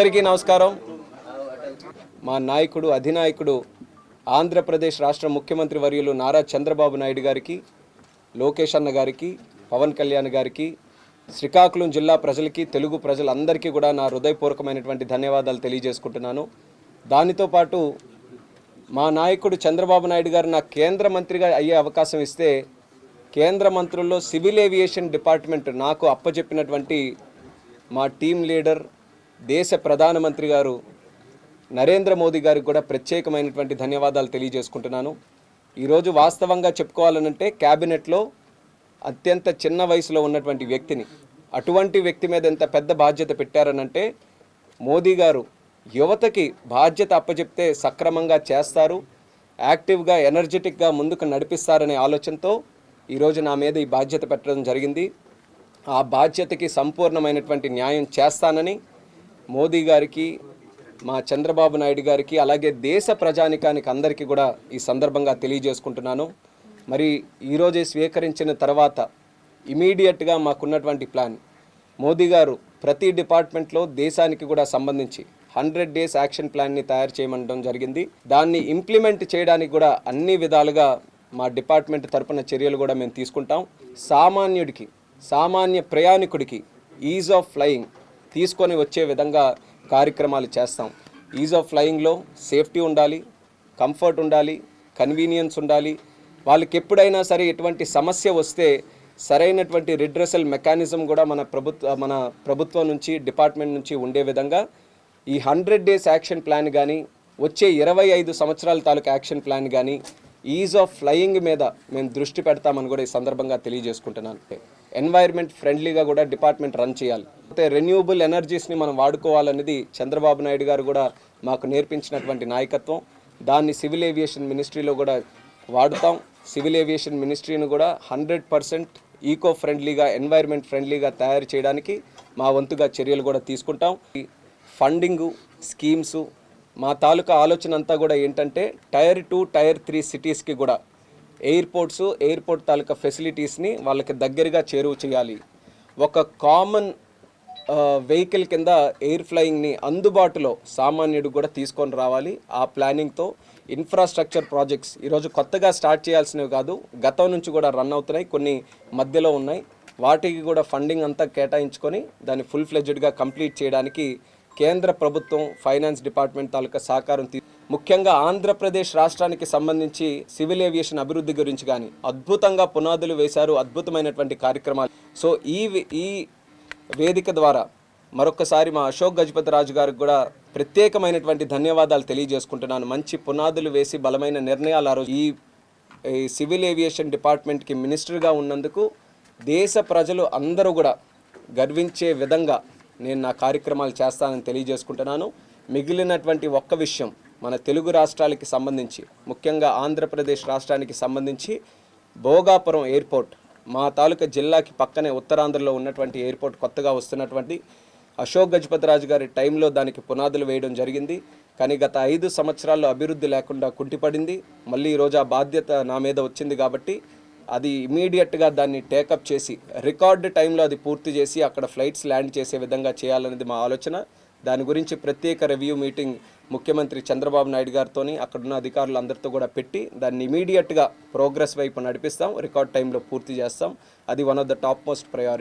అందరికీ నమస్కారం. మా నాయకుడు అధినాయకుడు ఆంధ్రప్రదేశ్ రాష్ట్ర ముఖ్యమంత్రి వర్యులు నారా చంద్రబాబు నాయుడు గారికి లోకేష్ అన్న గారికి పవన్ కళ్యాణ్ గారికి శ్రీకాకుళం జిల్లా ప్రజలకి తెలుగు ప్రజలందరికీ కూడా నా హృదయపూర్వకమైనటువంటి ధన్యవాదాలు తెలియజేసుకుంటున్నాను. దానితో పాటు మా నాయకుడు చంద్రబాబు నాయుడు గారు నాకు కేంద్ర మంత్రిగా అయ్యే అవకాశం ఇస్తే కేంద్ర మంత్రుల్లో సివిల్ ఏవియేషన్ డిపార్ట్మెంట్ నాకు అప్పచెప్పినటువంటి మా టీం లీడర్ దేశ ప్రధానమంత్రి గారు నరేంద్ర మోదీ గారికి కూడా ప్రత్యేకమైనటువంటి ధన్యవాదాలు తెలియజేసుకుంటున్నాను. ఈరోజు వాస్తవంగా చెప్పుకోవాలనంటే క్యాబినెట్లో అత్యంత చిన్న వయసులో ఉన్నటువంటి వ్యక్తిని అటువంటి వ్యక్తి మీద ఎంత పెద్ద బాధ్యత పెట్టారనంటే మోదీ గారు యువతకి బాధ్యత అప్పచెప్తే సక్రమంగా చేస్తారు యాక్టివ్గా ఎనర్జెటిక్గా ముందుకు నడిపిస్తారనే ఆలోచనతో ఈరోజు నా మీద ఈ బాధ్యత పెట్టడం జరిగింది. ఆ బాధ్యతకి సంపూర్ణమైనటువంటి న్యాయం చేస్తానని మోదీ గారికి మా చంద్రబాబు నాయుడు గారికి అలాగే దేశ ప్రజానికానికి అందరికీ కూడా ఈ సందర్భంగా తెలియజేసుకుంటున్నాను. మరి ఈరోజే స్వీకరించిన తర్వాత ఇమీడియట్గా మాకున్నటువంటి ప్లాన్. మోదీ గారు ప్రతి డిపార్ట్మెంట్లో దేశానికి కూడా సంబంధించి హండ్రెడ్ డేస్ యాక్షన్ ప్లాన్ని తయారు చేయమనడం జరిగింది. దాన్ని ఇంప్లిమెంట్ చేయడానికి కూడా అన్ని విధాలుగా మా డిపార్ట్మెంట్ తరపున చర్యలు కూడా మేము తీసుకుంటాం. సామాన్యుడికి సామాన్య ప్రయాణికుడికి ఈజ్ ఆఫ్ ఫ్లయింగ్. తీసుకొని వచ్చే విధంగా కార్యక్రమాలు చేస్తాం. ఈజ్ ఆఫ్ ఫ్లయింగ్లో సేఫ్టీ ఉండాలి కంఫర్ట్ ఉండాలి కన్వీనియన్స్ ఉండాలి. వాళ్ళకి ఎప్పుడైనా సరే ఎటువంటి సమస్య వస్తే సరైనటువంటి రిడ్రెసల్ మెకానిజం కూడా మన ప్రభుత్వ మన ప్రభుత్వం నుంచి డిపార్ట్మెంట్ నుంచి ఉండే విధంగా ఈ హండ్రెడ్ డేస్ యాక్షన్ ప్లాన్ కానీ వచ్చే ఇరవై ఐదు సంవత్సరాల తాలూకు యాక్షన్ ప్లాన్ కానీ ఈజ్ ఆఫ్ ఫ్లయింగ్ మీద మేము దృష్టి పెడతామని కూడా ఈ సందర్భంగా తెలియజేసుకుంటున్నాను. ఎన్వైర్న్మెంట్ ఫ్రెండ్లీగా కూడా డిపార్ట్మెంట్ రన్ చేయాలి. అయితే రెన్యూబుల్ ఎనర్జీస్ని మనం వాడుకోవాలనేది చంద్రబాబు నాయుడు గారు కూడా మాకు నేర్పించినటువంటి నాయకత్వం. దాన్ని సివిల్ ఏవియేషన్ మినిస్ట్రీలో కూడా వాడుతాం. సివిల్ ఏవియేషన్ మినిస్ట్రీని కూడా హండ్రెడ్ పర్సెంట్ ఈకో ఫ్రెండ్లీగా ఎన్వైర్న్మెంట్ ఫ్రెండ్లీగా తయారు చేయడానికి మా వంతుగా చర్యలు కూడా తీసుకుంటాం. ఈ ఫండింగు స్కీమ్సు మా తాలూకా ఆలోచన అంతా కూడా ఏంటంటే టైర్ టూ టైర్ త్రీ సిటీస్కి కూడా ఎయిర్పోర్ట్స్ ఎయిర్పోర్ట్ తాలూకా ఫెసిలిటీస్ని వాళ్ళకి దగ్గరగా చేరువ చేయాలి. ఒక కామన్ వెహికల్ కింద ఎయిర్ ఫ్లయింగ్ని అందుబాటులో సామాన్యుడు కూడా తీసుకొని రావాలి. ఆ ప్లానింగ్తో ఇన్ఫ్రాస్ట్రక్చర్ ప్రాజెక్ట్స్ ఈరోజు కొత్తగా స్టార్ట్ చేయాల్సినవి కాదు గతం నుంచి కూడా రన్ అవుతున్నాయి కొన్ని మధ్యలో ఉన్నాయి. వాటికి కూడా ఫండింగ్ అంతా కేటాయించుకొని దాన్ని ఫుల్ ఫ్లెడ్జ్డ్గా కంప్లీట్ చేయడానికి కేంద్ర ప్రభుత్వం ఫైనాన్స్ డిపార్ట్మెంట్ తాలూకా సహకారం ముఖ్యంగా ఆంధ్రప్రదేశ్ రాష్ట్రానికి సంబంధించి సివిల్ ఏవియేషన్ అభివృద్ధి గురించి కానీ అద్భుతంగా పునాదులు వేశారు అద్భుతమైనటువంటి కార్యక్రమాలు. సో ఈ ఈ వేదిక ద్వారా మరొకసారి మా అశోక్ గజపతి రాజు గారికి కూడా ప్రత్యేకమైనటువంటి ధన్యవాదాలు తెలియజేసుకుంటున్నాను. మంచి పునాదులు వేసి బలమైన నిర్ణయాలు ఆ రోజు ఈ సివిల్ ఏవియేషన్ డిపార్ట్మెంట్కి మినిస్టర్గా ఉన్నందుకు దేశ ప్రజలు అందరూ కూడా గర్వించే విధంగా నేను నా కార్యక్రమాలు చేస్తానని తెలియజేసుకుంటున్నాను. మిగిలినటువంటి ఒక్క విషయం మన తెలుగు రాష్ట్రాలకి సంబంధించి ముఖ్యంగా ఆంధ్రప్రదేశ్ రాష్ట్రానికి సంబంధించి భోగాపురం ఎయిర్పోర్ట్ మా తాలూకా జిల్లాకి పక్కనే ఉత్తరాంధ్రలో ఉన్నటువంటి ఎయిర్పోర్ట్ కొత్తగా వస్తున్నటువంటి అశోక్ గజపతిరాజు గారి టైంలో దానికి పునాదులు వేయడం జరిగింది. కానీ గత ఐదు సంవత్సరాల్లో అభివృద్ధి లేకుండా కుంటిపడింది. మళ్ళీ ఈరోజు ఆ బాధ్యత నా మీద వచ్చింది కాబట్టి అది ఇమీడియట్గా దాన్ని టేకప్ చేసి రికార్డ్ టైంలో అది పూర్తి చేసి అక్కడ ఫ్లైట్స్ ల్యాండ్ చేసే విధంగా చేయాలనేది మా ఆలోచన. దాని గురించి ప్రత్యేక రివ్యూ మీటింగ్ ముఖ్యమంత్రి చంద్రబాబు నాయుడు గారితో అక్కడున్న అధికారులందరితో కూడా పెట్టి దాన్ని ఇమీడియట్గా ప్రోగ్రెస్ వైపు నడిపిస్తాం. రికార్డ్ టైంలో పూర్తి చేస్తాం. అది one of the topmost priority